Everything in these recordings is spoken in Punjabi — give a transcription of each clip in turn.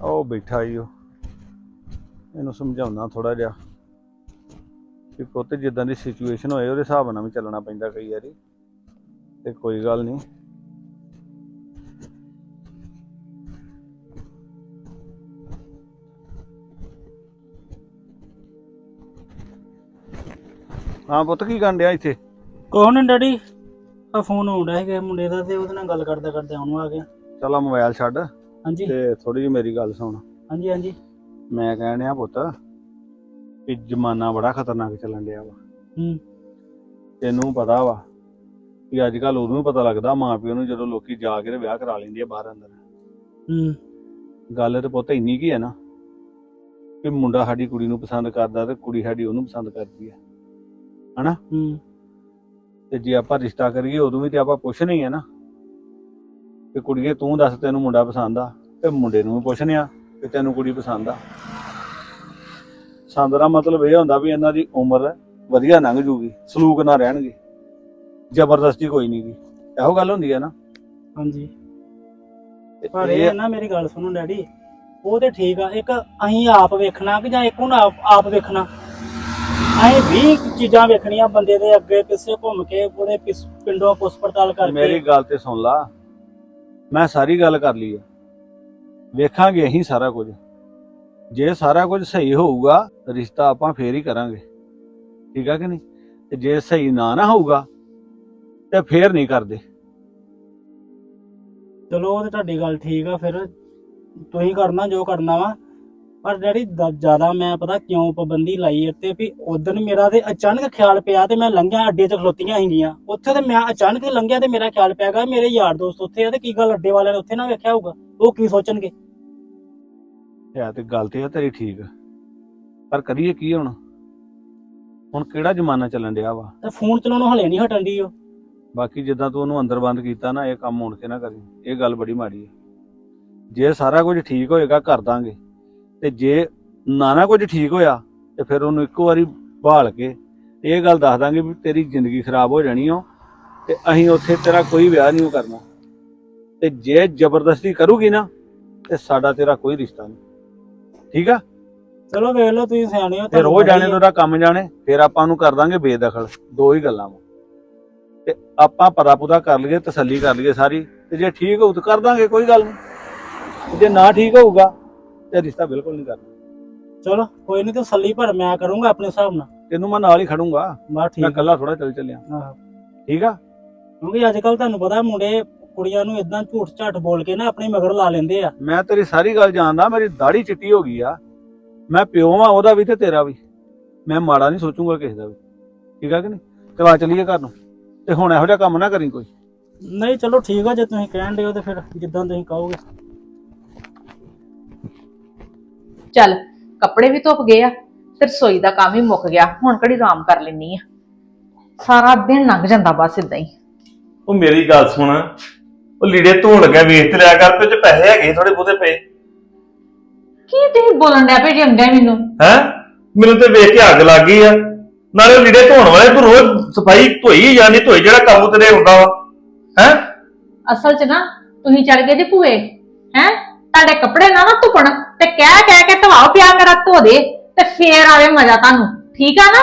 ਉਹ ਬੈਠਾ ਈ ਉਹ। ਇਹਨੂੰ ਸਮਝਾਉਣਾ ਥੋੜਾ ਜਿਹਾ ਕਿ ਪੁੱਤ ਜਿੱਦਾਂ ਦੀ ਸਿਚੁਏਸ਼ਨ ਹੋਏ ਉਹਦੇ ਹਿਸਾਬ ਨਾਲ ਵੀ ਚੱਲਣਾ ਪੈਂਦਾ ਕਈ ਵਾਰੀ। ਤੇ ਕੋਈ ਗੱਲ ਨਹੀਂ ਹਾਂ ਪੁੱਤ ਕੀ ਕਰਨ ਡਿਆ ਇੱਥੇ? ਕੋਹ ਨੀ ਡੈਡੀ ਆ ਫੋਨ ਆਉਂਦਾ ਹੈ ਕਿਸੇ ਮੁੰਡੇ ਦਾ ਤੇ ਉਹਦੇ ਨਾਲ ਗੱਲ ਕਰਦੇ ਕਰਦੇ ਆਉਣ ਆ ਗਿਆ। ਚੱਲ ਆ ਮੋਬਾਈਲ ਛੱਡ। ਹਾਂਜੀ। ਤੇ ਥੋੜੀ ਜਿਹੀ ਮੇਰੀ ਗੱਲ ਸੁਣ। ਹਾਂਜੀ ਹਾਂਜੀ। ਮੈਂ ਕਹਿਣ ਡਿਆ ਪੁੱਤ ਕਿ ਜ਼ਮਾਨਾ ਬੜਾ ਖਤਰਨਾਕ ਚੱਲਣ ਡਿਆ ਵਾ। ਹੂੰ। ਤੈਨੂੰ ਪਤਾ ਵਾ ਕਿ ਅੱਜ ਕੱਲ ਹੀ ਪਤਾ ਲੱਗਦਾ ਮਾਂ ਪਿਓ ਨੂੰ ਜਦੋਂ ਲੋਕੀ ਜਾ ਕੇ ਤੇ ਵਿਆਹ ਕਰਾ ਲੈਂਦੇ ਆ ਬਾਹਰ ਅੰਦਰ। ਹੂੰ। ਗੱਲ ਤੇ ਪੁੱਤ ਇੰਨੀ ਕੀ ਹੈ ਨਾ ਕਿ ਮੁੰਡਾ ਸਾਡੀ ਕੁੜੀ ਨੂੰ ਪਸੰਦ ਕਰਦਾ ਤੇ ਕੁੜੀ ਸਾਡੀ ਉਹਨੂੰ ਪਸੰਦ ਕਰਦੀ ਹੈ ਹੂੰ। ਤੇ ਜੇ ਆਪਾਂ ਰਿਸ਼ਤਾ ਕਰੀਏ ਉਦੋਂ ਵੀ ਤੇ ਆਪਾਂ ਪੁੱਛਣਾ ਹੀ ਹੈ ਨਾ। ਕਿ ਕੁੜੀਏ ਤੂੰ ਦੱਸ ਤੈਨੂੰ ਮੁੰਡਾ ਪਸੰਦ ਆ ਤੇ ਮੁੰਡੇ ਨੂੰ ਵੀ ਪੁੱਛਨੇ ਆ ਕਿ ਤੈਨੂੰ ਕੁੜੀ ਪਸੰਦ ਆ। ਪਸੰਦ ਦਾ ਮਤਲਬ ਇਹ ਹੁੰਦਾ ਵੀ ਇਹਨਾਂ ਦੀ ਉਮਰ ਵਧੀਆ ਲੰਘ ਜੂਗੀ ਸਲੂਕ ਨਾ ਰਹਿਣਗੇ ਜ਼ਬਰਦਸਤੀ ਕੋਈ ਨਹੀਂ ਗੀ। ਇਹੋ ਗੱਲ ਹੁੰਦੀ ਹੈ ਨਾ। ਹਾਂਜੀ। ਪਰ ਇਹ ਨਾ ਮੇਰੀ ਗੱਲ ਸੁਣੋ ਡੈਡੀ ਉਹ ਤੇ ਠੀਕ ਆ ਇੱਕ ਅਸੀਂ ਆਪ ਵੇਖਣਾ ਕਿ ਜਾਂ ਇੱਕ ਹੁਣ ਆਪ ਵੇਖਣਾ? ਅਸੀਂ ਵੀ ਚੀਜ਼ਾਂ ਵੇਖਣੀਆਂ ਬੰਦੇ ਦੇ ਅੱਗੇ ਪਿੱਛੇ ਘੁੰਮ ਕੇ ਉਹਦੇ ਪਿੰਡੋਂ ਪੁੱਛ ਪੜਤਾਲ ਮੇਰੀ ਕਰਕੇ ਗੱਲ ਤੇ ਸੁਣ ਲਾ। ਮੈਂ ਸਾਰੀ ਗੱਲ ਕਰ ਲਈ ਆ। ਵੇਖਾਂਗੇ ਅਸੀਂ ਸਾਰਾ ਕੁਝ। ਜੇ ਸਾਰਾ ਕੁਝ ਸਹੀ ਹੋਊਗਾ, ਰਿਸ਼ਤਾ ਆਪਾਂ ਫੇਰ ਹੀ ਕਰਾਂਗੇ। ਠੀਕ ਆ ਕਿ ਨਹੀਂ? ਤੇ ਜੇ ਸਹੀ ਨਾ ਨਾ ਹੋਊਗਾ, ਤੇ ਫੇਰ ਨਹੀਂ ਕਰਦੇ। ਚਲੋ, ਉਹ ਤੇ ਤੁਹਾਡੀ ਗੱਲ ਠੀਕ ਆ, ਫਿਰ ਤੁਸੀਂ ਕਰਨਾ ਜੋ ਕਰਨਾ ਵਾ। ਪਰ ਡੈਡੀ ਜ਼ਿਆਦਾ ਮੈਂ ਪਤਾ ਕਿਉਂ ਪਾਬੰਦੀ ਲਾਈ ਇੱਥੇ ਵੀ ਉਦੋਂ ਮੇਰਾ ਤੇ ਅਚਾਨਕ ਖਿਆਲ ਪਿਆ ਤੇ ਮੈਂ ਲੰਘਿਆ ਅੱਡੇ ਤੇ ਖਲੋਤੀਆਂ ਹੈਗੀਆਂ ਉੱਥੇ ਤੇ ਮੈਂ ਅਚਾਨਕ ਲੰਘਿਆ ਤੇ ਮੇਰਾ ਖਿਆਲ ਪਿਆ ਮੇਰੇ ਯਾਰ ਦੋਸਤ ਉੱਥੇ ਆ ਤੇ ਕੀ ਗੱਲ ਅੱਡੇ ਵਾਲਿਆਂ ਨੇ ਉੱਥੇ ਨਾ ਵੇਖਿਆ ਹੋਊਗਾ? ਉਹ ਕੀ ਸੋਚਣਗੇ? ਹੈ ਤੇ ਗੱਲ ਤੇ ਆ ਤੇਰੀ ਠੀਕ। ਪਰ ਕਰੀਏ ਕੀ ਹੁਣ? ਹੁਣ ਕਿਹੜਾ ਜ਼ਮਾਨਾ ਚੱਲਣ ਡਿਆ ਵਾ? ਤੇ ਫੋਨ ਚਲਾਉਣੋਂ ਹਲੇ ਨਹੀਂ ਹਟਣ ਦੀ ਉਹ। ਬਾਕੀ ਜਿੱਦਾਂ ਤੂੰ ਉਹਨੂੰ ਅੰਦਰ ਬੰਦ ਕੀਤਾ ਨਾ ਇਹ ਕੰਮ ਹੋਣ ਕੇ ਨਾ ਕਰੀ। ਇਹ ਗੱਲ ਬੜੀ ਮਾੜੀ ਹੈ ਜੇ ਸਾਰਾ ਕੁਝ ਠੀਕ ਹੋਏਗਾ ਕਰ ਦਾਂਗੇ। ਤੇ ਜੇ ਨਾ ਨਾ ਕੁਝ ਠੀਕ ਹੋਇਆ ਤੇ ਫਿਰ ਉਹਨੂੰ ਇੱਕੋ ਵਾਰੀ ਭਾਲ ਕੇ ਇਹ ਗੱਲ ਦੱਸ ਦਾਂਗੇ ਵੀ ਤੇਰੀ ਜ਼ਿੰਦਗੀ ਖਰਾਬ ਹੋ ਜਾਣੀ ਓ ਤੇ ਅਸੀਂ ਉੱਥੇ ਤੇਰਾ ਕੋਈ ਵਿਆਹ ਨਹੀਂ ਕਰਨਾ। ਤੇ ਜੇ ਜ਼ਬਰਦਸਤੀ ਕਰੂਗੀ ਨਾ ਤੇ ਸਾਡਾ ਤੇਰਾ ਕੋਈ ਰਿਸ਼ਤਾ ਨਹੀਂ। ਠੀਕ ਆ? ਚਲੋ ਵੇਖ ਲਓ ਤੁਸੀਂ ਸਿਆਣੇ ਹੋ ਤੇ ਰੋਜ਼ ਜਾਣੇ ਆ। ਤੋਂ ਉਹਦਾ ਕੰਮ ਜਾਣੇ ਫਿਰ ਆਪਾਂ ਉਹਨੂੰ ਕਰ ਦਾਂਗੇ ਬੇਦਖਲ ਦੋ ਹੀ ਗੱਲਾਂ ਵਾ। ਤੇ ਆਪਾਂ ਪਤਾ ਪੁਤਾ ਕਰ ਲਈਏ ਤਸੱਲੀ ਕਰ ਲਈਏ ਸਾਰੀ ਤੇ ਜੇ ਠੀਕ ਹੋਊ ਤਾਂ ਕਰ ਦਾਂਗੇ ਕੋਈ ਗੱਲ ਨਹੀਂ। ਜੇ ਨਾ ਠੀਕ ਹੋਊਗਾ ਤੇ ਰਿਸ਼ਤਾ ਬਿਲਕੁਲ ਨਹੀਂ ਕਰਨਾ। ਚਲੋ ਕੋਈ ਨਹੀਂ ਤਸੱਲੀ ਪਰ ਮੈਂ ਕਰੂੰਗਾ ਆਪਣੇ ਹਿਸਾਬ ਨਾਲ। ਤੈਨੂੰ ਮੈਂ ਨਾਲ ਹੀ ਖੜੂੰਗਾ। ਮੈਂ ਠੀਕ ਆ। ਇਕੱਲਾ ਥੋੜਾ ਚੱਲ ਚੱਲਿਆ। ਆਹੋ। ਠੀਕ ਆ? ਕਿਉਂਕਿ ਅੱਜ ਕੱਲ ਤੁਹਾਨੂੰ ਪਤਾ ਮੁੰਡੇ ਕੁੜੀਆਂ ਨੂੰ ਇਦਾਂ ਝੂਠ ਝਾਟ ਬੋਲ ਕੇ ਨਾ ਆਪਣੇ ਮਗਰ ਲਾ ਲੈਂਦੇ ਆ। ਮੈਂ ਤੇਰੀ ਸਾਰੀ ਗੱਲ ਜਾਣਦਾ ਮੇਰੀ ਦਾੜੀ ਚਿੱਟੀ ਹੋ ਗਈ ਆ। ਮੈਂ ਪਿਓ ਵਾਂ ਉਹਦਾ ਵੀ ਤੇ ਤੇਰਾ ਵੀ। ਮੈਂ ਮਾੜਾ ਨਹੀਂ ਸੋਚੂਗਾ ਕਿਸੇ ਦਾ ਵੀ। ਠੀਕ ਆ ਕਿ ਨਹੀਂ? ਚਲਾ ਚੱਲੀਏ ਘਰ ਨੂੰ। ਤੇ ਹੁਣ ਇਹੋ ਜਿਹਾ ਕੰਮ ਨਾ ਕਰੀ ਕੋਈ। ਨਹੀਂ ਚਲੋ ਠੀਕ ਆ ਜੇ ਤੁਸੀਂ ਕਹਿਣ ਦਿਓ ਤੇ ਫਿਰ ਜਿੱਦਾਂ ਤੁਸੀਂ ਕਹੋਗੇ। ਚੱਲ ਕੱਪੜੇ ਵੀ ਧੁੱਪ ਗਏ ਆ ਤੇ ਰਸੋਈ ਦਾ ਕੰਮ ਵੀ ਮੁੱਕ ਗਿਆ ਹੁਣ ਕਿਹੜੀ ਆਰਾਮ ਕਰ ਲੈਣੀ ਆ। ਸਾਰਾ ਦਿਨ ਲੰਘ ਜਾਂਦਾ ਬਸ ਇਦਾਂ ਹੀ। ਉਹ ਮੇਰੀ ਗੱਲ ਸੁਣ ਉਹ ਲੀੜੇ ਧੋਣ ਲੱਗਿਆ ਵੇਚ ਤੇ ਲਿਆ ਕਰ ਤੇ ਉਹ ਚ ਪੈਸੇ ਹੈਗੇ ਥੋੜੇ ਬਹੁਤੇ ਪਏ। ਕੀ ਤੁਸੀਂ ਬੋਲਣ ਡਿਆ ਭੇਜੀ ਹੁੰਦਾ ਮੈਨੂੰ? ਹੈ? ਮੈਨੂੰ ਤੇ ਵੇਖ ਕੇ ਅੱਗ ਲੱਗ ਗਈ ਆ। ਨਾਲੇ ਉਹ ਲੀੜੇ ਧੋਣ ਵਾਲੇ ਤੂੰ ਰੋਜ਼ ਸਫ਼ਾਈ ਧੋਈ ਜਾਂਦੀ ਧੋਈ ਜਿਹੜਾ ਕੰਮ ਤੇਰੇ ਹੁੰਦਾ ਵਾ। ਹੈ? ਅਸਲ 'ਚ ਨਾ ਤੁਸੀਂ ਚੜ ਗਏ ਜੇ ਭੂਏ ਹੈ? ਤੁਹਾਡੇ ਕੱਪੜੇ ਨਾ ਨਾ ਧੁੱਪਣ। ਤੇ ਕਹਿ ਕਹਿ ਕੇ ਧਵਾਓ ਪਿਆ ਮੇਰਾ ਧੋ ਦੇ ਤੇ ਫੇਰ ਆਵੇ ਮਜ਼ਾ ਤੁਹਾਨੂੰ। ਠੀਕ ਆ ਨਾ?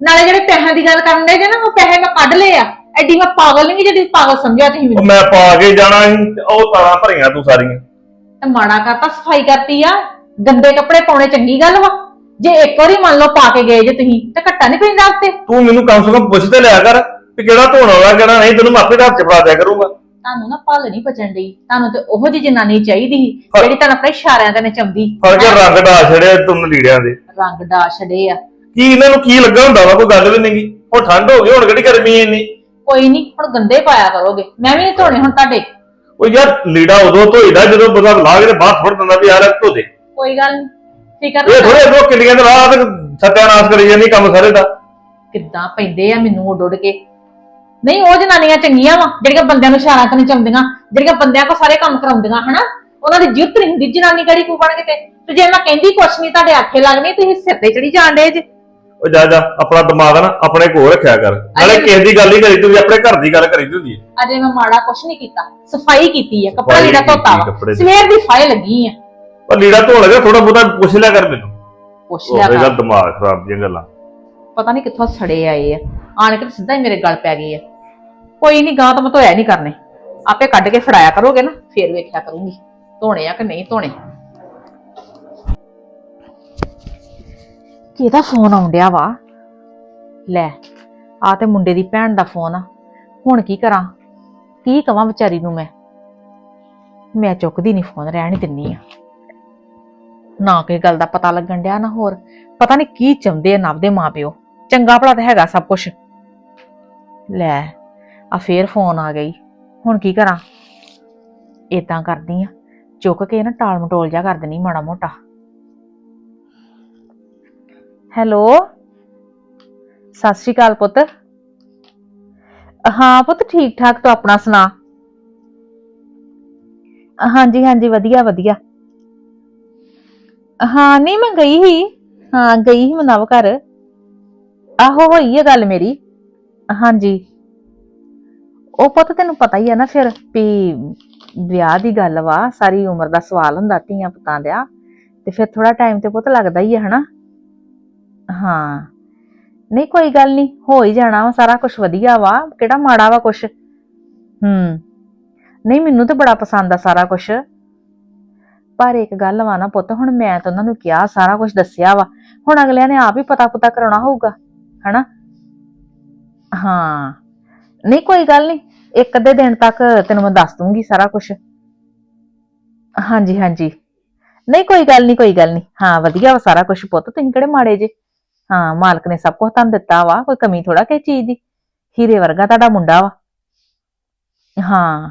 ਨਾਲੇ ਜਿਹੜੇ ਪੈਸਿਆਂ ਦੀ ਗੱਲ ਕਰਨ ਦੇ ਜੇ ਨਾ ਉਹ ਪੈਸੇ ਮੈਂ ਕੱਢ ਲਏ ਆ। ਐਡੀ ਮੈਂ ਪਾਗਲ ਨਹੀਂ ਜਿਹੜੀ ਪਾਗਲ ਸਮਝਿਆ ਤੁਸੀਂ ਮੈਨੂੰ। ਮੈਂ ਪਾ ਕੇ ਜਾਣਾ ਸੀ ਤੇ ਉਹ ਤਾਰਾਂ ਭਰੀਆਂ ਤੂੰ ਸਾਰੀਆਂ। ਤੇ ਮਾੜਾ ਕਰਤਾ ਸਫ਼ਾਈ ਕਰਤੀ ਆ। ਗੰਦੇ ਕੱਪੜੇ ਪਾਉਣੇ ਚੰਗੀ ਗੱਲ ਵਾ। ਜੇ ਇੱਕ ਵਾਰੀ ਮੰਨ ਲਓ ਪਾ ਕੇ ਗਏ ਜੇ ਤੁਸੀਂ ਤੇ ਘੱਟਾ ਨਹੀਂ ਪੈਂਦਾ ਉੱਤੇ। ਤੂੰ ਮੈਨੂੰ ਕਮ ਸੇ ਕਮ ਪੁੱਛ ਤੇ ਲਿਆ ਕਰ ਕਿ ਕਿਹੜਾ ਧੋਣ ਵਾਲਾ ਕਿਹੜਾ ਨਹੀਂ ਤੈਨੂੰ ਮੈਂ ਆਪੇ ਹੱਥ ਚ ਫੜਾ ਦਿਆ ਕਰੂੰਗਾ। ਤੁਹਾਨੂੰ ਨਾ ਭਲ ਨਹੀਂ ਪਚਣ ਡਈ। ਤੁਹਾਨੂੰ ਤੇ ਉਹੋ ਜਿਹੀ ਜਨਾਨੀ ਚਾਹੀਦੀ ਸੀ ਜਿਹੜੀ ਤੁਹਾਨੂੰ ਆਪਣੇ ਇਸ਼ਾਰਿਆਂ ਤੇ ਨਚਾਉਂਦੀ। ਫੜ ਕੇ ਰੰਗ ਡਾ ਛੜਿਆ ਤੁਮ ਲੀੜਿਆਂ ਦੇ। ਰੰਗ ਡਾ ਛੜੇ ਆ। ਕੀ ਇਹਨਾਂ ਨੂੰ ਕੀ ਲੱਗਾ ਹੁੰਦਾ ਵਾ ਕੋਈ ਗੱਲ ਵੀ ਨਹੀਂਗੀ। ਹੁਣ ਠੰਡ ਹੋ ਗਈ ਹੁਣ ਕਿਹੜੀ ਗਰਮੀ ਇੰਨੀ? ਕੋਈ ਨਹੀਂ ਹੁਣ ਗੰਦੇ ਪਾਇਆ ਕਰੋਗੇ। ਮੈਂ ਵੀ ਨਹੀਂ ਧੋਣੇ ਹੁਣ ਤੁਹਾਡੇ। ਉਹ ਯਾਰ ਲੀੜਾ ਉਦੋਂ ਧੋਈਦਾ ਜਦੋਂ ਬੰਦਾ ਲਾ ਕੇ ਤੇ ਬਾਹਰ ਫੜ ਦਿੰਦਾ ਵੀ ਯਾਰ ਧੋ ਦੇ। ਕੋਈ ਗੱਲ ਨੀ ਫਿਕਰ ਇਹ ਥੋੜੇ ਦੋ ਕਿੱਲੀਆਂ ਦੇ ਰਾਹ ਤੇ ਸਤਿਆਨਾਸ਼ ਕਰੀ ਜਾਂਦੀ ਕੰਮ ਸਾਰੇ ਦਾ। ਕਿੱਦਾਂ ਪੈਂਦੇ ਆ ਮੈਨੂੰ ਉੱਡ ਉੱਡ ਕੇ। ਨਹੀਂ ਉਹ ਜਨਾਨੀਆਂ ਚੰਗੀਆਂ ਵਾ ਜਿਹੜੀਆਂ ਬੰਦਿਆਂ ਨੂੰ ਇਸ਼ਾਰਾ ਤੇ ਨਚਾਉਂਦੀਆਂ ਜਿਹੜੀਆਂ ਬੰਦਿਆਂ ਕੋ ਸਾਰੇ ਕੰਮ ਕਰਾਉਂਦੀਆਂ ਹਨਾ? ਉਹਨਾਂ ਦੀ ਜਿੱਤ ਨਹੀਂ ਹੁੰਦੀ ਜਨਾਨੀ ਕੜੀ ਕੋ ਬਣ ਕੇ ਤੇ ਤੇ ਜੇ ਮੈਂ ਕਹਿੰਦੀ ਕੁਛ ਨਹੀਂ ਤੁਹਾਡੇ ਆਖੇ ਲੱਗਣੀ ਤੁਸੀਂ ਸਿਰ ਤੇ ਚੜੀ ਜਾਂਦੇ ਜੇ। ਉਹ ਜਾ ਜਾ ਆਪਣਾ ਦਿਮਾਗ ਨਾ ਆਪਣੇ ਕੋਲ ਰੱਖਿਆ ਕਰ। ਨਾਲੇ ਕਿਸੇ ਦੀ ਗੱਲ ਹੀ ਕਰੀ ਤੂੰ ਆਪਣੇ ਘਰ ਦੀ ਗੱਲ ਕਰੀ ਹੁੰਦੀ ਹੈ। ਅਜੇ ਮੈਂ ਮਾੜਾ ਕੁਛ ਨਹੀਂ ਕੀਤਾ ਸਫ਼ਾਈ ਕੀਤੀ ਹੈ ਕੱਪੜਾ ਸਫ਼ਾਈ ਜਿਹੜਾ ਧੋਤਾ ਕੀਤੀ, ਵਾ। ਕੱਪੜੇ ਦੀ। ਸਵੇਰ ਦੀ ਫਾਇਲ ਲੱਗੀ ਆ। ਪਰ ਲੀੜਾ ਧੋਣ ਲੱਗਾ ਥੋੜਾ ਬਹੁਤਾ ਪੁੱਛ ਲਿਆ ਕਰ ਮੈਨੂੰ। ਪੁੱਛ ਉਹ ਲਿਆ ਕਰ। ਦਿਮਾਗ ਖਰਾਬ ਦੀਆਂ ਗੱਲਾਂ। ਪਤਾ ਨਹੀਂ ਕਿੱਥੋਂ ਸੜੇ ਆਏ ਆ। ਆਣ ਕੇ ਤੇ ਸਿੱਧਾ ਹੀ ਮੇਰੇ ਗਲ ਪੈ ਗਏ ਆ। ਕੋਈ ਨਹੀਂ ਗਾਂ ਤਾਂ ਮੈਂ ਧੋਇਆ ਨਹੀਂ ਕਰਨੇ। ਆਪੇ ਕੱਢ ਕੇ ਫੜਾਇਆ ਕਰੋਗੇ ਨਾ, ਫੇਰ ਵੇਖਿਆ ਕਰੂੰਗੀ। ਧੋਣੇ ਆ ਕਿ ਨਹੀਂ ਧੋਣੇ? ਕਿਹਦਾ ਫੋਨ ਆਉਂਦਿਆ ਵਾ? ਲੈ ਆ ਤੇ ਮੁੰਡੇ ਦੀ ਭੈਣ ਦਾ ਫੋਨ ਆ। ਹੁਣ ਕੀ ਕਰਾਂ? ਕੀ ਕਵਾਂ ਵਿਚਾਰੀ ਨੂੰ ਮੈਂ? ਮੈਂ ਚੁੱਕਦੀ ਨਹੀਂ ਫੋਨ, ਰਹਿਣ ਹੀ ਦਿੰਨੀ ਆ। ਨਾ ਕੋਈ ਗੱਲ ਦਾ ਪਤਾ ਲੱਗਣ ਡਿਆ ਨਾ ਹੋਰ। ਪਤਾ ਨਹੀਂ ਕੀ ਚਾਹੁੰਦੇ ਆ ਨਵ ਦੇ ਮਾਪਿਓ ਚੰਗਾ ਭਲਾ ਤਾਂ ਹੈਗਾ ਸਭ ਕੁਝ ਲੈ ਆ ਫੇਰ ਫੋਨ ਆ ਗਈ। ਹੁਣ ਕੀ ਕਰਾਂ? ਇਦਾਂ ਕਰਦੀ ਆ। ਚੁੱਕ ਕੇ ਨਾ ਟਾਲ ਮਟੋਲ ਜਾ ਕਰ ਦੇਣੀ ਮਾੜਾ ਮੋਟਾ। ਹੈਲੋ? ਸਤਿ ਸ਼੍ਰੀ ਅਕਾਲ ਪੁੱਤ। ਹਾਂ ਪੁੱਤ ਠੀਕ ਠਾਕ ਤੂੰ ਆਪਣਾ ਸੁਣਾ? ਹਾਂਜੀ ਹਾਂਜੀ, ਵਧੀਆ ਵਧੀਆ। ਹਾਂ, ਨਹੀਂ ਮੈਂ ਗਈ ਹੀ ਹਾਂ, ਗਈ ਸੀ ਮੈਂ ਨਵ ਘਰ। ਆਹੋ, ਹੋਈ ਹੈ ਗੱਲ ਮੇਰੀ। ਹਾਂਜੀ। ਉਹ ਪੁੱਤ ਤੈਨੂੰ ਪਤਾ ਹੀ ਆ ਨਾ ਫਿਰ ਵੀ ਵਿਆਹ ਦੀ ਗੱਲ ਵਾ, ਸਾਰੀ ਉਮਰ ਦਾ ਸਵਾਲ ਹੁੰਦਾ ਧੀਆਂ ਪੁੱਤਾਂ ਦਾ, ਤੇ ਫਿਰ ਥੋੜਾ ਟਾਈਮ ਤੇ ਪੁੱਤ ਲੱਗਦਾ ਹੀ ਆ, ਹਨਾ? ਹਾਂ। ਨਹੀਂ, ਕੋਈ ਗੱਲ ਨਹੀਂ, ਹੋ ਹੀ ਜਾਣਾ ਵਾ, ਸਾਰਾ ਕੁਝ ਵਧੀਆ ਵਾ, ਕਿਹੜਾ ਮਾੜਾ ਵਾ ਕੁਝ ਹੂੰ। ਨਹੀਂ, ਮੈਨੂੰ ਤਾਂ ਬੜਾ ਪਸੰਦ ਆ ਸਾਰਾ ਕੁਝ ਪਰ ਇੱਕ ਗੱਲ ਵਾ ਨਾ ਪੁੱਤ, ਹੁਣ ਮੈਂ ਤਾਂ ਉਹਨਾਂ ਨੂੰ ਕਿਹਾ, ਸਾਰਾ ਕੁਝ ਦੱਸਿਆ ਵਾ। ਹੁਣ ਅਗਲਿਆਂ ਨੇ ਆਪ ਹੀ ਪਤਾ ਪੁਤਾ ਕਰਾਉਣਾ ਹੋਊਗਾ, ਹਨਾ? ਹਾਂ। ਨਹੀਂ, ਕੋਈ ਗੱਲ ਨਹੀਂ। ਇੱਕ ਅੱਧੇ ਦਿਨ ਤੱਕ ਤੈਨੂੰ ਮੈਂ ਦੱਸ ਦੂੰਗੀ ਸਾਰਾ ਕੁਝ ਹਾਂਜੀ ਹਾਂਜੀ। ਨਹੀਂ, ਕੋਈ ਗੱਲ ਨਹੀਂ, ਕੋਈ ਗੱਲ ਨਹੀਂ। ਹਾਂ, ਵਧੀਆ ਵਾ ਸਾਰਾ ਕੁਝ ਪੁੱਤ, ਤੁਸੀਂ ਕਿਹੜੇ ਮਾੜੇ ਜੇ? ਹਾਂ, ਮਾਲਕ ਨੇ ਸਭ ਕੁਝ ਤੁਹਾਨੂੰ ਦਿੱਤਾ ਵਾ, ਕੋਈ ਕਮੀ ਥੋੜਾ ਕਿਸੇ ਚੀਜ਼ ਦੀ। ਹੀਰੇ ਵਰਗਾ ਤੁਹਾਡਾ ਮੁੰਡਾ ਵਾ। ਹਾਂ।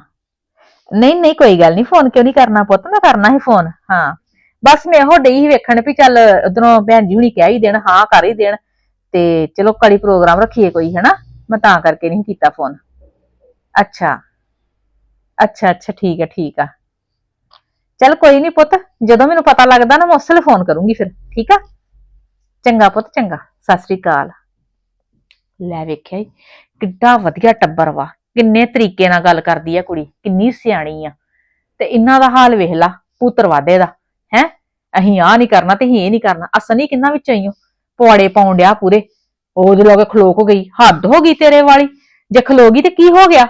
ਨਹੀਂ ਨਹੀਂ, ਕੋਈ ਗੱਲ ਨਹੀਂ, ਫੋਨ ਕਿਉਂ ਨਹੀਂ ਕਰਨਾ ਪੁੱਤ? ਮੈਂ ਕਰਨਾ ਹੀ ਫੋਨ, ਹਾਂ। ਬਸ ਮੈਂ ਇਹੋ ਡਈ ਹੀ ਵੇਖਣ ਵੀ ਚੱਲ ਉਧਰੋਂ ਭੈਣ ਜੀ ਹੁਣੀ ਕਹਿ ਹੀ ਦੇਣ, ਹਾਂ, ਕਰ ਹੀ ਦੇਣ। ਤੇ ਚਲੋ ਕੜੀ ਪ੍ਰੋਗਰਾਮ ਰੱਖੀਏ ਕੋਈ, ਹੈਨਾ? ਮੈਂ ਤਾਂ ਕਰਕੇ ਨਹੀਂ ਕੀਤਾ ਫੋਨ ਅੱਛਾ। ਅੱਛਾ ਅੱਛਾ ਠੀਕ ਹੈ ਠੀਕ ਆ। ਚੱਲ ਕੋਈ ਨਹੀਂ ਪੁੱਤ ਜਦੋਂ ਮੈਨੂੰ ਪਤਾ ਲੱਗਦਾ ਨਾ ਮੈਂ ਉਸੇ ਵੇਲੇ ਫੋਨ ਕਰੂੰਗੀ ਫਿਰ ਠੀਕ ਆ? ਚੰਗਾ ਪੁੱਤ ਚੰਗਾ। ਸਤਿ ਸ੍ਰੀ ਅਕਾਲ। ਲੈ ਵੇਖਿਆ ਈ, ਕਿੱਡਾ ਵਧੀਆ ਟੱਬਰ ਵਾ। ਕਿੰਨੇ ਤਰੀਕੇ ਨਾਲ ਗੱਲ ਕਰਦੀ ਆ ਕੁੜੀ ਕਿੰਨੀ ਸਿਆਣੀ ਆ। ਤੇ ਇਹਨਾਂ ਦਾ ਹਾਲ ਵੇਖ ਲਾ ਪੁੱਤਰ ਦਾ ਹੈ? ਅਹੀਂ ਆ ਨਹੀਂ ਕਰਨਾ ਤੇ ਅਸੀਂ ਇਹ ਨਹੀਂ ਕਰਨਾ। ਅਸਨੀ ਕਿੰਨਾ ਵਿੱਚ ਆਈਓ ਪਵਾੜੇ ਪਾਉਣ ਡਿਆ ਪੂਰੇ। ਉਹਦੇ ਲੋਗੇ ਖਲੋਕ ਹੋ ਗਈ ਹੱਦ ਹੋ ਗਈ ਤੇਰੇ ਵਾਲੀ ਜੇ ਖਲੋ ਗਈ ਤੇ ਕੀ ਹੋ ਗਿਆ?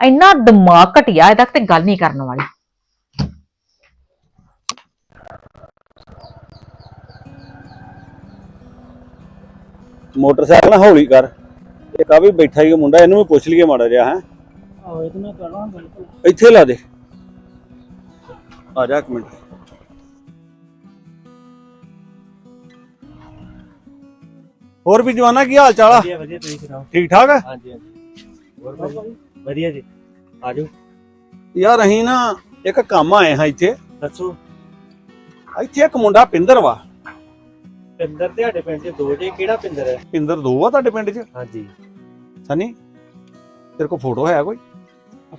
ਇੰਨਾ ਦਿਮਾਗ ਘਟਿਆ ਇਹਦਾ ਤੇ ਗੱਲ ਨਹੀਂ ਕਰਨ ਵਾਲੀ। ਮੋਟਰਸਾਈਕਲ ਨਾ ਹੌਲੀ ਕਰ। ਇੱਕ ਆ ਵੀ ਬੈਠਾ ਹੀ ਮੁੰਡਾ ਇਹਨੂੰ ਵੀ ਪੁੱਛ ਲਈਏ ਮਾੜਾ ਜਿਹਾ ਹੈ। ਆਹੋ ਇਹ ਤਾਂ ਮੈਂ ਕਰਨਾ ਬਿਲਕੁਲ ਇੱਥੇ ਲਾ ਦੇ। ਆ ਜਾ ਇੱਕ ਮਿੰਟ। ਹੋਰ ਵੀ ਜਵਾਨਾ ਕੀ ਹਾਲ ਚਾਲ ਆ? ਵਧੀਆ ਵਧੀਆ ਤੁਸੀਂ ਸੁਣਾਓ? ਠੀਕ ਠਾਕ ਆ? ਹਾਂਜੀ ਹਾਂਜੀ। ਹੋਰ ਭਾਜੀ ਵਧੀਆ ਜੀ। ਆਜੋ। ਯਾਰ ਅਸੀਂ ਨਾ ਇੱਕ ਕੰਮ ਆਏ ਹਾਂ ਇੱਥੇ। ਦੱਸੋ। ਇੱਥੇ ਇੱਕ ਮੁੰਡਾ ਪਿੰਦਰ ਵਾ। ਪਿੰਦਰ ਤੇ ਸਾਡੇ ਪਿੰਡ 'ਚ ਦੋ ਜੇ ਕਿਹੜਾ ਪਿੰਦਰ ਹੈ? ਪਿੰਦਰ ਦੋ ਆ ਤੁਹਾਡੇ ਪਿੰਡ 'ਚ? ਹਾਂਜੀ। ਸਨੀ ਤੇਰੇ ਕੋਲ ਫੋਟੋ ਹੈ ਕੋਈ?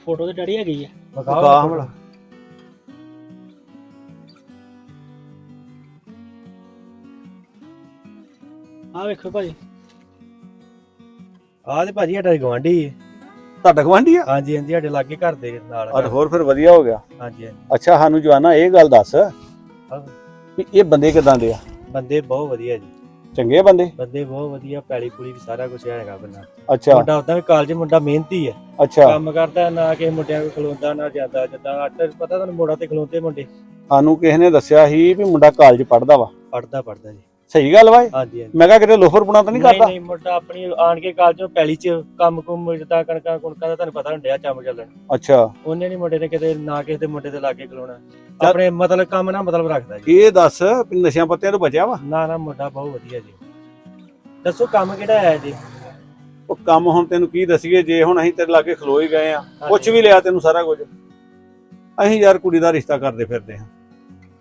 ਫੋਟੋ ਤੇ ਡੜੀ ਹੈਗੀ ਆ। ਦਿਖਾ ਹਮਲਾ ਆ ਵੇਖੋ ਭਾਜੀ। ਆਹ ਤੇ ਭਾਜੀ ਸਾਡਾ ਗਵਾਂਢੀ ਹੈ ਤੁਹਾਡਾ ਗਵਾਂਢੀ ਆ? ਹਾਂਜੀ ਹਾਂਜੀ ਸਾਡੇ ਲਾਗੇ ਘਰ ਦੇ ਨਾਲ। ਔਰ ਹੋਰ ਫਿਰ ਵਧੀਆ ਹੋ ਗਿਆ। ਹਾਂਜੀ ਹਾਂਜੀ। ਅੱਛਾ ਸਾਨੂੰ ਜਵਾਨਾ ਇਹ ਗੱਲ ਦੱਸ ਵੀ ਇਹ ਬੰਦੇ ਕਿਦਾਂ ਦੇ ਆ? ਬੰਦੇ ਬਹੁਤ ਵਧੀਆ ਜੀ। ਚੰਗੇ ਆ ਬੰਦੇ? ਬੰਦੇ ਬਹੁਤ ਵਧੀਆ ਪੈਲੀ ਪੁਲੀ ਵੀ ਸਾਰਾ ਕੁਝ ਹੈਗਾ ਬੰਦਾ ਅੱਛਾ। ਮੁੰਡਾ ਉਦਾਂ ਵੀ ਕਾਲਜ ਮੁੰਡਾ ਮਿਹਨਤੀ ਹੈ ਅੱਛਾ। ਕੰਮ ਕਰਦਾ ਨਾ ਕਿਸੇ ਮੁੰਡਿਆਂ ਕੋਲ ਖਲੋਂਦਾ ਨਾ ਜਾਂਦਾ ਜਿੱਦਾਂ ਅੱਟ ਪਤਾ ਤੁਹਾਨੂੰ ਮੋੜਾ ਤੇ ਖਲੋਂਦੇ ਮੁੰਡੇ? ਸਾਨੂੰ ਕਿਸੇ ਨੇ ਦੱਸਿਆ ਸੀ ਵੀ ਮੁੰਡਾ ਕਾਲਜ ਪੜਦਾ ਵਾ। ਪੜਦਾ ਪੜਦਾ ਜੀ। ਸਹੀ ਗੱਲ ਵਾ ਇਹ? ਹਾਂਜੀ ਹਾਂਜੀ। ਮੈਂ ਕਿਹਾ ਕਿਤੇ ਲੋਫਰ ਪੁਣਾ ਤਾਂ ਨਹੀਂ ਕਰਦਾ? ਨਹੀਂ ਮੁੰਡਾ ਆਪਣੀ ਆਣ ਕੇ ਕਾਲਜੋਂ ਪੈਲੀ 'ਚ ਕੰਮ ਕੁੰਮ ਜਿੱਦਾਂ ਕਣਕਾਂ ਕੁਣਕਾਂ ਦਾ ਤੁਹਾਨੂੰ ਪਤਾ ਹੁੰਦਿਆ ਚੰਮ ਚੱਲਣ। ਅੱਛਾ। ਉਹਨੇ ਨਹੀਂ ਮੁੰਡੇ ਨੇ ਕਿਤੇ ਨਾ ਕਿਸੇ ਦੇ ਮੁੰਡੇ ਦੇ ਲਾਗੇ ਖਲੋਣਾ। ਆਪਣੇ ਮਤਲਬ ਕੰਮ ਨਾ ਮਤਲਬ ਰੱਖਦਾ ਜੀ। ਇਹ ਦੱਸ ਵੀ ਨਸ਼ਿਆਂ ਪੱਤਿਆਂ ਤੋਂ ਬਚਿਆ ਵਾ? ਨਾ ਨਾ ਮੁੰਡਾ ਬਹੁਤ ਵਧੀਆ ਜੀ। ਦੱਸੋ ਕੰਮ ਕਿਹੜਾ ਹੈ ਜੀ? ਉਹ ਕੰਮ ਹੁਣ ਤੈਨੂੰ ਕੀ ਦਸੀਏ ਜੇ ਹੁਣ ਅਸੀਂ ਤੇਰੇ ਲਾਗੇ ਖਲੋ ਹੀ ਗਏ ਆ ਪੁੱਛ ਵੀ ਲਿਆ ਤੈਨੂੰ ਸਾਰਾ ਕੁਝ। ਅਸੀਂ ਯਾਰ ਕੁੜੀ ਦਾ ਰਿਸ਼ਤਾ ਕਰਦੇ ਫਿਰਦੇ ਹਾਂ।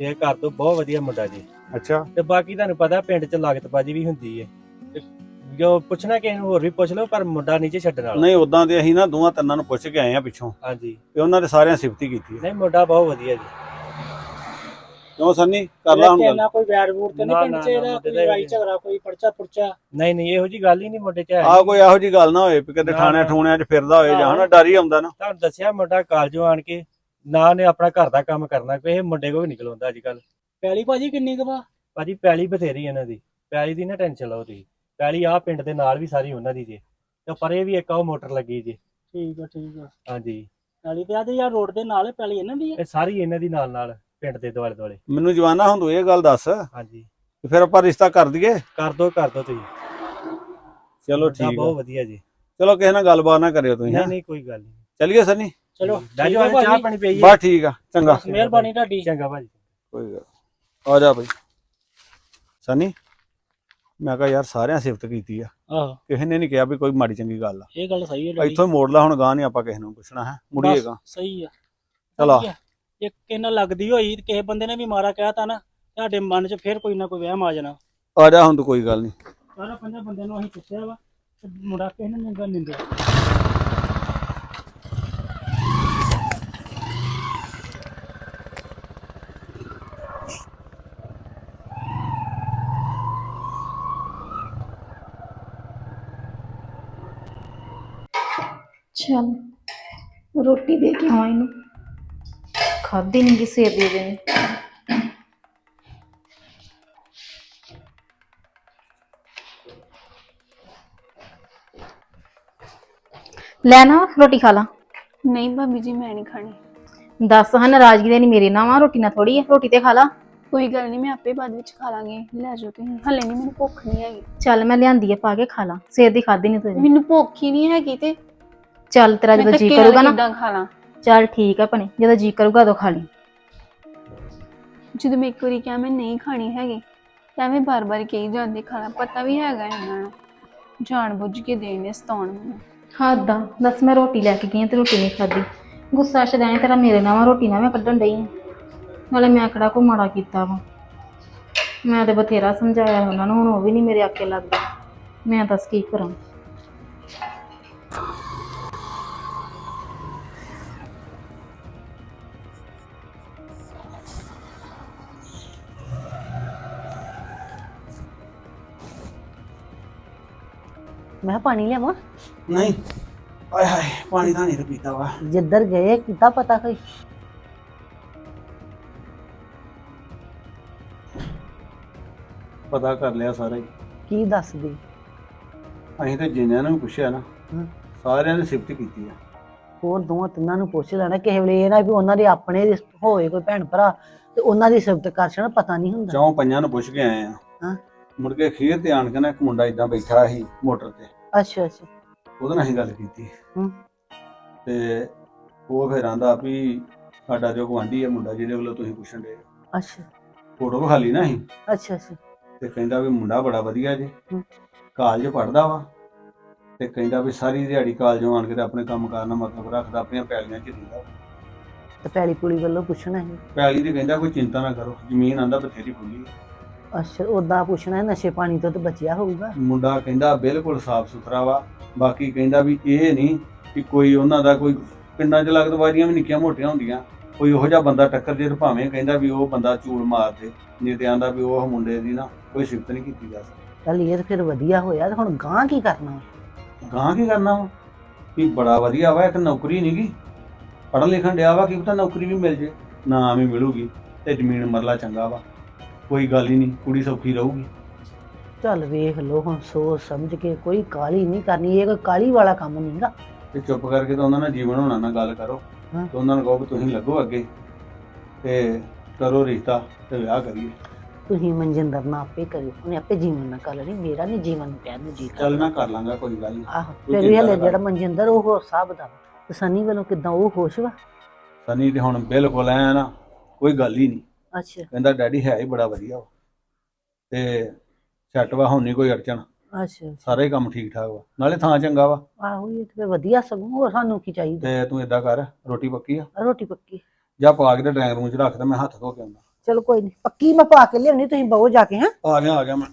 ਇਹ ਘਰ ਤੋਂ ਬਹੁਤ ਵਧੀਆ ਮੁੰਡਾ ਜੀ। ਅੱਛਾ। ਤੇ ਬਾਕੀ ਤੁਹਾਨੂੰ ਪਤਾ ਪਿੰਡ 'ਚ ਲਾਗਤਬਾਜੀ ਵੀ ਹੁੰਦੀ ਹੈ ਤੇ ਜੋ ਪੁੱਛਣਾ ਕਿਸੇ ਨੂੰ ਹੋਰ ਵੀ ਪੁੱਛ ਲਓ ਪਰ ਮੁੰਡਾ ਨੀਚੇ ਛੱਡਣ ਵਾਲਾ। ਨਹੀਂ ਉਦਾਂ ਤੇ ਅਸੀਂ ਨਾ ਦੋਵਾਂ ਤਿੰਨਾਂ ਨੂੰ ਪੁੱਛ ਕੇ ਆਏ ਆ ਪਿੱਛੋਂ। ਹਾਂਜੀ। ਤੇ ਉਹਨਾਂ ਦੇ ਸਾਰਿਆਂ ਸਿਫਤੀ ਕੀਤੀ ਹੈ ਨਹੀਂ ਮੁੰਡਾ ਬਹੁਤ ਵਧੀਆ ਜੀ। ਕਿਉਂ ਸੰਨੀ? ਕਰ ਲਾ ਹੁਣ ਗੱਲ। ਨਾ ਕੋਈ ਵੈਰ ਵੂਰ ਤੇ ਨਾ, ਨਹੀਂ ਪਿੰਡ ਨਾ, ਚ ਨਾ, ਇਹਦਾ ਮੁੰਡੇ ਕੋਈ ਦਾ ਲੜਾਈ ਝਗੜਾ ਕੋਈ ਪਰਚਾ ਪੁਰਚਾ? ਨਹੀਂ ਨਹੀਂ ਇਹੋ ਜੀ ਗੱਲ ਹੀ ਨਹੀਂ ਮੁੰਡੇ 'ਚ ਹੈ। ਆ ਕੋਈ ਇਹੋ ਜੀ ਗੱਲ ਨਾ ਹੋਏ ਵੀ ਕਿਤੇ ਨਾ, ਥਾਣੇ ਨਾ। ਠੂਣਿਆਂ 'ਚ ਫਿਰਦਾ ਹੋਏ ਜਾਂ ਹਨਾ। ਡਰ ਹੀ ਆਉਂਦਾ ਨਾ। ਤੁਹਾਨੂੰ ਦੱਸਿਆ ਮੁੰਡਾ ਕਾਲਜੋਂ ਆਣ ਕੇ ਨਾ ਉਹਨੇ ਆਪਣਾ ਘਰ ਦਾ ਕੰਮ ਕਰਨਾ ਕੋਈ ਇਹ ਮੁੰਡੇ ਕੋ ਵੀ ਨਿਕਲ ਆਉਂਦਾ ਅੱਜ ਕੱਲ ਪੈਲੀ ਭਾਜੀ ਕਿੰਨੀ ਕੁ ਵਾ? ਭਾਜੀ ਪੈਲੀ ਬਥੇਰੀ ਇਹਨਾਂ ਦੀ ਪੈਲੀ ਦੀ ਨਾ ਟੈਨਸ਼ਨ ਲਓ ਤੁਸੀਂ ਪੈਲੀ ਆ ਪਿੰਡ ਦੇ ਨਾਲ ਵੀ ਸਾਰੀ ਉਹਨਾਂ ਦੀ ਜੇ ਤੇ ਪਰੇ ਵੀ ਇੱਕ ਉਹ ਮੋਟਰ ਲੱਗੀ ਜੇ। ਠੀਕ ਆ ਠੀਕ ਆ। ਹਾਂਜੀ। ਪੈਲੀ ਤੇ ਆ ਤੇ ਯਾਰ ਰੋਡ ਦੇ ਨਾਲ ਹੀ ਪੈਲੀ ਇਹਨਾਂ ਦੀ ਆ? ਇਹ ਸਾਰੀ ਇਹਨਾਂ ਦੀ ਨਾਲ ਨਾਲ ਪਿੰਡ ਦੇ ਦੁਆਲੇ ਦੁਆਲੇ। ਮੈਨੂੰ ਜਵਾਨਾ ਤੂੰ ਇਹ ਗੱਲ ਦੱਸ ਹਾਂਜੀ। ਤੇ ਫਿਰ ਆਪਾਂ ਰਿਸ਼ਤਾ ਕਰ ਦਈਏ? ਕਰ ਦੋ ਕਰ ਦੋ ਤੁਸੀਂ। ਚਲੋ ਮੁੰਡਾ ਠੀਕ ਬਹੁਤ ਆ ਵਧੀਆ ਜੀ। ਚਲੋ ਕਿਸੇ ਨਾਲ ਗੱਲਬਾਤ ਨਾ ਕਰਿਓ ਤੁਸੀਂ ਨਹੀਂ ਹੈਂ? ਨਹੀਂ ਕੋਈ ਗੱਲ ਨਹੀਂ। ਚੱਲੀਏ ਸਨੀ? ਚਲੋ ਠੀਕ ਆ ਚਾਹ ਭਾਜੀ। ਪਾਣੀ ਪਈਏ। ਬਸ ਠੀਕ ਆ ਚੰਗਾ। ਮਿਹਰਬਾਨੀ ਤੁਹਾਡੀ। ਚੰਗਾ ਭਾਜੀ। ਕੋਈ ਗੱਲ ਆ ਜਾ ਭਾਈ ਸਨੀ ਮੈਂ ਕਿਹਾ ਯਾਰ ਸਾਰਿਆਂ ਸਿਫਤ ਕੀਤੀ ਆ। ਆਹੋ। ਕਿਸੇ ਨੇ ਨਹੀਂ ਕਿਹਾ ਵੀ ਕੋਈ ਮਾੜੀ ਚੰਗੀ ਗੱਲ ਆ। ਇਹ ਗੱਲ ਸਹੀ ਹੈ ਡੈਡੀ ਇੱਥੋਂ ਮੋੜ ਲਾ ਹੁਣ ਗਾਂ ਨਹੀਂ ਆਪਾਂ ਕਿਸੇ ਨੂੰ ਪੁੱਛਣਾ ਹੈ। ਮੁੜੀਏਗਾ ਬਸ, ਸਹੀ ਆ। ਚਲੋ। ਆ। ਇੱਕ ਇਹਨਾਂ ਲੱਗਦੀ ਹੋਈ ਕਿਸੇ ਬੰਦੇ ਨੇ ਵੀ ਮਾਰਾ ਕਹਿਤਾ ਨਾ ਤੁਹਾਡੇ ਮਨ 'ਚ ਫਿਰ ਕੋਈ ਨਾ ਕੋਈ ਵਹਿਮ ਆ ਜਾਣਾ। ਆ ਜਾ ਹੁਣ ਤੂੰ ਕੋਈ ਗੱਲ ਨਹੀਂ ਸਾਰਾ ਪੰਜਾਂ ਬੰਦਿਆਂ ਨੂੰ ਅਸੀਂ ਪੁੱਛਿਆ ਵਾ ਤੇ ਮੁੰਡਾ ਕਿਸੇ ਨੇ ਨਹੀਂ ਗੱਲ ਨਿੰਦਿਆ। ਚੱਲ ਰੋਟੀ ਦੇ ਕੇ ਆਵਾਂ ਇਹਨੂੰ। ਖਾਦੀ ਨਹੀਂ ਕਿਸੇ ਦੇ ਦੇਣੀ ਲੈ ਨਾ ਰੋਟੀ ਖਾ ਲਾ। ਨਹੀਂ ਭਾਬੀ ਜੀ ਮੈਂ ਨਹੀਂ ਖਾਣੀ। ਦੱਸ ਹਾਂ ਨਾਰਾਜ਼ਗੀ ਦੇ ਨਹੀਂ ਮੇਰੇ ਨਾਲ ਵਾ ਰੋਟੀ ਨਾ ਥੋੜੀ ਹੈ ਰੋਟੀ ਤੇ ਖਾ ਲਾ। ਕੋਈ ਗੱਲ ਨਹੀਂ ਮੈਂ ਆਪੇ ਬਾਅਦ ਵਿੱਚ ਖਾ ਲਾਂਗੀ। ਲੈ ਜਾਓ ਤੁਸੀਂ ਹਲੇ ਨਹੀਂ ਮੈਨੂੰ ਭੁੱਖ ਨਹੀਂ ਹੈਗੀ। ਚੱਲ ਮੈਂ ਲਿਆਂਦੀ ਹੈ ਪਾ ਕੇ ਖਾ ਲਾ। ਸਵੇਰ ਦੀ ਖਾਦੀ ਨਹੀਂ ਤੂੰ ਮੈਨੂੰ ਭੁੱਖ ਹੀ ਨਹੀਂ ਹੈਗੀ ਤੇ ਚੱਲ ਤੇਰਾ ਜਦੋਂ ਜੀ ਕਰੂਗਾ ਨਾ। ਕਿੱਦਾਂ ਖਾ ਲਾਂ? ਚੱਲ ਠੀਕ ਹੈ ਭਣੇ ਜਦੋਂ ਜੀ ਕਰੂਗਾ ਉਦੋਂ ਖਾ ਲਈ। ਜਦੋਂ ਮੈਂ ਇੱਕ ਵਾਰੀ ਕਿਹਾ ਮੈਂ ਨਹੀਂ ਖਾਣੀ ਹੈਗੀ ਤਾਂ ਐਵੇਂ ਬਾਰ-ਬਾਰ ਕਹੀ ਜਾਂਦੇ ਖਾਣਾ ਪਤਾ ਵੀ ਹੈਗਾ ਇਹਨਾਂ ਨੂੰ। ਜਾਣ ਬੁੱਝ ਕੇ ਦੇਣੇ ਸਤਾਉਣ ਮੈਨੂੰ। ਹੱਦ ਆ ਦੱਸ ਮੈਂ ਰੋਟੀ ਲੈ ਕੇ ਗਈ ਤੇ ਰੋਟੀ ਨਹੀਂ ਖਾਦੀ ਗੁੱਸਾ ਸ਼ਦਾਈ ਤੇਰਾ ਮੇਰੇ ਨਾਲ ਵਾ ਰੋਟੀ ਨਾ ਮੈਂ ਕੱਢਣ ਡਈ ਆਂ। ਨਾਲੇ ਮੈਂ ਕਿਹੜਾ ਕੋ ਮਾੜਾ ਕੀਤਾ ਵਾ। ਮੈਂ ਤੇ ਬਥੇਰਾ ਸਮਝਾਇਆ ਉਹਨਾਂ ਨੂੰ ਹੁਣ ਉਹ ਵੀ ਨਹੀਂ ਮੇਰੇ ਆਕੇ ਲੱਗਦਾ। ਮੈਂ ਦੱਸ ਕੀ ਕਰਾਂ। ਮੈਂ ਕਿਹਾ ਪਾਣੀ ਲਿਆਵਾਂ? ਨਹੀਂ। ਆਏ ਹਾਏ ਪਾਣੀ ਤਾਂ ਨਹੀਂ ਪੀਤਾ ਵਾ ਜਿੱਧਰ ਗਏ ਕੀਤਾ ਪਤਾ ਕੋਈ? ਪਤਾ ਕਰ ਲਿਆ ਸਾਰਾ ਹੀ। ਕੀ ਦੱਸਦੀ ਅਸੀਂ ਤੇ ਜਿੰਨਿਆਂ ਨੂੰ ਵੀ ਪੁੱਛਿਆ ਨਾ ਹਮ। ਸਾਰਿਆਂ ਨੇ ਸਿਫਤ ਕੀਤੀ ਆ। ਹੋਰ ਦੋਵਾਂ ਤਿੰਨਾਂ ਨੂੰ ਪੁੱਛ ਲੈਣਾ ਕਿਸੇ ਵੇਲੇ ਇਹ ਨਾ ਵੀ ਉਹਨਾਂ ਦੇ ਆਪਣੇ ਰਿਸ਼ਤੇ ਹੋਏ ਕੋਈ ਭੈਣ ਭਰਾ ਤੇ ਉਹਨਾਂ ਦੀ ਸਿਫਤ ਕਰ ਛਣਾ ਪਤਾ ਨਹੀਂ ਹੁੰਦਾ। ਚੌਂ ਪੰਜਾਂ ਨੂੰ ਪੁੱਛ ਕੇ ਆਏ ਆ। ਹਾਂ। ਮੁੜ ਕੇ ਖੀਰ ਤੇ ਆਣ ਕੇ ਨਾ ਇੱਕ ਮੁੰਡਾ ਇਦਾਂ ਬੈਠਾ ਸੀ ਮੋਟਰ ਤੇ। ਅੱਛਾ ਅੱਛਾ। ਉਹਦੇ ਨਾਲ ਅਸੀਂ ਗੱਲ ਕੀਤੀ। ਹਮ। ਤੇ ਉਹ ਫਿਰ ਆਂਦਾ ਵੀ ਸਾਡਾ ਜੋ ਗਵਾਂਢੀ ਹੈ ਮੁੰਡਾ ਜਿਹਦੇ ਵੱਲੋਂ ਤੁਸੀਂ ਪੁੱਛਣ ਦੇ ਅੱਛਾ। ਫੋਟੋ ਵਿਖਾ ਲਈ ਨਾ ਅਸੀਂ। ਅੱਛਾ ਅੱਛਾ। ਤੇ ਕਹਿੰਦਾ ਵੀ ਮੁੰਡਾ ਬੜਾ ਵਧੀਆ ਜੇ। ਹਮ। ਕਾਲਜ ਪੜਦਾ ਵਾ। ਤੇ ਕਹਿੰਦਾ ਵੀ ਸਾਰੀ ਦਿਹਾੜੀ ਕਾਲਜੋਂ ਆਣ ਕੇ ਤੇ ਆਪਣੇ ਕੰਮ ਕਰਨਾ ਮਤਲਬ ਰੱਖਦਾ ਆਪਣੀਆਂ ਪੈਲੀਆਂ 'ਚ ਰਹਿੰਦਾ। ਤੇ ਪੈਲੀ ਪੁਲੀ ਵੱਲੋਂ ਪੁੱਛਣਾ ਹੈ ਪੈਲੀ ਦੀ ਕਹਿੰਦਾ ਕੋਈ ਚਿੰਤਾ ਨਾ ਕਰੋ। ਜ਼ਮੀਨ ਆਂਦਾ ਬਥੇਰੀ ਖੁੱਲੀ ਹੈ ਅੱਛਾ ਉਦਾਂ ਪੁੱਛਣਾ ਹੈ ਨਸ਼ੇ ਪਾਣੀ ਤੋਂ ਤੇ ਬਚਿਆ ਹੋਊਗਾ। ਮੁੰਡਾ ਕਹਿੰਦਾ ਬਿਲਕੁਲ ਸਾਫ਼ ਸੁਥਰਾ ਵਾ ਬਾਕੀ ਕਹਿੰਦਾ ਵੀ ਇਹ ਨਹੀਂ ਕਿ ਕੋਈ ਉਹਨਾਂ ਦਾ ਕੋਈ ਪਿੰਡਾਂ 'ਚ ਲਗਤਵਾਰੀਆਂ ਵੀ ਨਿੱਕੀਆਂ ਮੋਟੀਆਂ ਹੁੰਦੀਆਂ ਕੋਈ ਉਹੋ ਜਿਹਾ ਬੰਦਾ ਟੱਕਰ ਜੇ ਤੇ ਭਾਵੇਂ ਕਹਿੰਦਾ ਵੀ ਉਹ ਬੰਦਾ ਚੂੜ ਮਾਰ ਦੇ ਨਹੀਂ ਤੇ ਆਂਦਾ ਵੀ ਉਹ ਮੁੰਡੇ ਦੀ ਨਾ ਕੋਈ ਸਿਫਤ ਨਹੀਂ ਕੀਤੀ ਜਾ ਸਕਦੀ। ਚੱਲ ਇਹ ਤਾਂ ਫਿਰ ਵਧੀਆ ਹੋਇਆ ਤੇ ਹੁਣ ਗਾਂ ਕੀ ਕਰਨਾ? ਗਾਂ ਕੀ ਕਰਨਾ ਵਾ? ਵੀ ਬੜਾ ਵਧੀਆ ਵਾ ਇੱਕ ਨੌਕਰੀ ਨਹੀਂਗੀ ਪੜ੍ਹਨ ਲਿਖਣ ਡਿਆ ਵਾ ਕਿ ਪਤਾ ਨੌਕਰੀ ਵੀ ਮਿਲ ਜੇ ਨਾ ਵੀ ਮਿਲੂਗੀ ਤੇ ਜ਼ਮੀਨ ਮਰਲਾ ਚੰਗਾ ਵਾ। ਕੋਈ ਗੱਲ ਹੀ ਨਹੀਂ ਕੁੜੀ ਸੌਖੀ ਰਹੂਗੀ। ਚੱਲ ਵੇਖ ਲੋ ਹੁਣ ਸੋਚ ਸਮਝ ਕੇ ਕੋਈ ਕਾਲੀ ਨਹੀਂ ਕਰਨੀ ਇਹ ਕੋਈ ਕਾਲੀ ਵਾਲਾ ਕੰਮ ਨਹੀਂਗਾ ਤੇ ਚੁੱਪ ਕਰਕੇ ਤਾਂ ਉਹਨਾਂ ਨਾਲ ਜੀਵਨ ਹੋਣਾ ਨਾਲ ਗੱਲ ਕਰੋ। ਹਾਂ। ਤੇ ਉਹਨਾਂ ਨੂੰ ਕਹੋ ਵੀ ਤੁਸੀਂ ਲੱਗੋ ਅੱਗੇ ਤੇ ਕਰੋ ਰਿਸ਼ਤਾ ਤੇ ਵਿਆਹ ਕਰੀਏ। ਤੁਸੀਂ ਮਨਜਿੰਦਰ ਨਾਲ ਆਪੇ ਕਰਿਓ ਉਹਨੇ ਆਪੇ ਜੀਵਨ ਨਾ ਕਰ ਲੈਣੀ ਮੇਰਾ ਨਹੀਂ ਜੀਵਨ ਕਹਿਣ ਨੂੰ ਜੀ ਚੱਲ ਮੈਂ ਕਰ ਲਾਂਗਾ ਕੋਈ ਗੱਲ ਨਹੀਂ ਆਹੋ ਵੀ ਚਿੰਤਾ ਹਲੇ ਨਾ ਜਿਹੜਾ। ਮਨਜਿੰਦਰ ਉਹ ਹੋਰ ਹਿਸਾਬ ਦਾ ਵਾ। ਤੇ ਸਨੀ ਵੱਲੋਂ ਕਿਦਾਂ ਉਹ ਖੁਸ਼ ਵਾ? ਸਨੀ ਤੇ ਹੁਣ ਬਿਲਕੁਲ ਐ ਨਾ ਕੋਈ ਗੱਲ ਹੀ ਨਹੀਂ ਅੱਛਾ। ਕਹਿੰਦਾ ਡੈਡੀ ਹੈ ਹੀ ਬੜਾ ਵਧੀਆ ਵਾ। ਤੇ ਛੱਟ ਵਾ ਹੁਣ ਨਹੀਂ ਕੋਈ ਅੜਚਣ। ਅੱਛਾ। ਸਾਰੇ ਕੰਮ ਠੀਕ ਠਾਕ ਵਾ। ਨਾਲੇ ਥਾਂ ਚੰਗਾ ਵਾ। ਆਹੋ ਇਹ ਤੇ ਫਿਰ ਵਧੀਆ ਸਗੋਂ ਹੋਰ ਸਾਨੂੰ ਕੀ ਚਾਹੀਦਾ? ਤੇ ਤੂੰ ਏਦਾਂ ਕਰ ਰੋਟੀ ਪੱਕੀ ਆ? ਰੋਟੀ ਪੱਕੀ। ਜਾਂ ਪਾ ਕੇ ਤੇ ਡਰਾਈਵਰ ਰੂਮ 'ਚ ਰੱਖ ਤੇ ਮੈਂ ਹੱਥ ਧੋ ਕੇ ਆਉਂਦਾ। ਚਲੋ ਕੋਈ ਨਹੀਂ ਪੱਕੀ ਮੈਂ ਪਾ ਕੇ ਲਿਆਉਣੀ ਤੁਸੀਂ ਬਹੋ ਜਾ ਕੇ ਹਾਂ। ਆ ਗਿਆ ਆ ਗਿਆ ਮੈਂ।